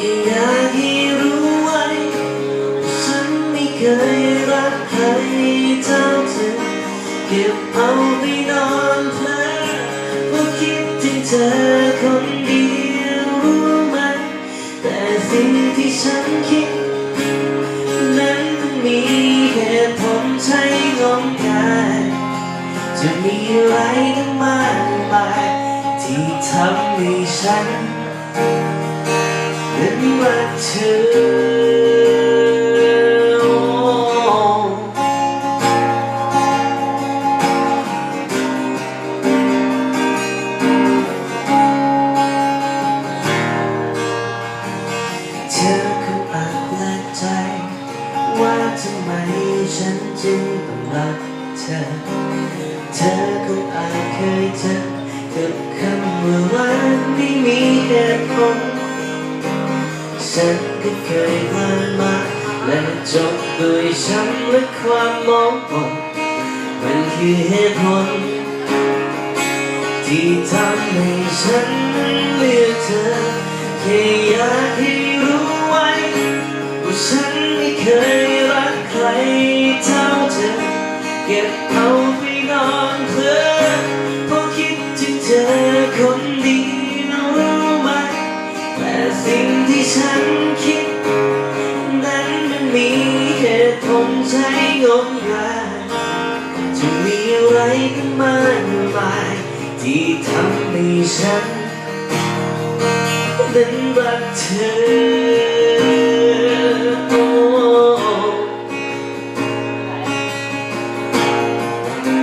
แค่อยากให้รู้ไว้ว่าฉันไม่เคยรักใครเท่าเธอเก็บเอาไปนอนเพลอเพราะคิดถึงเธอคนเดียวรู้ไหมแต่สิ่งที่ฉันคิด นั้นมีเหตุผลใช่งมงายจะมีอะไรตั้งมากมายที่ทำให้ฉัน นั้นรักเธอเธอคงอาจแปลกใจ ว่าทำไมฉันจึงต้องรักเธอ เธอคงอาจเคยเจอกับคำว่า ฉันก็เคยผ่านมา และจบด้วยช้ำและความมองมนมันคือเหตุผล ที่ทำให้ฉันเลือกเธอ แค่อยากให้รู้ไว้ ว่าฉันไม่เคยรักใครเท่าเธอ เก็บเอาไปนอนเพลอเพราะคิดถึงเธอคนเดียว สิ่งที่ฉันคิด นั้นมันมีเหตุผลใช้งมงายจะมีอะไรกันมากมาย ที่ทำให้ฉันนั้นรักเธอ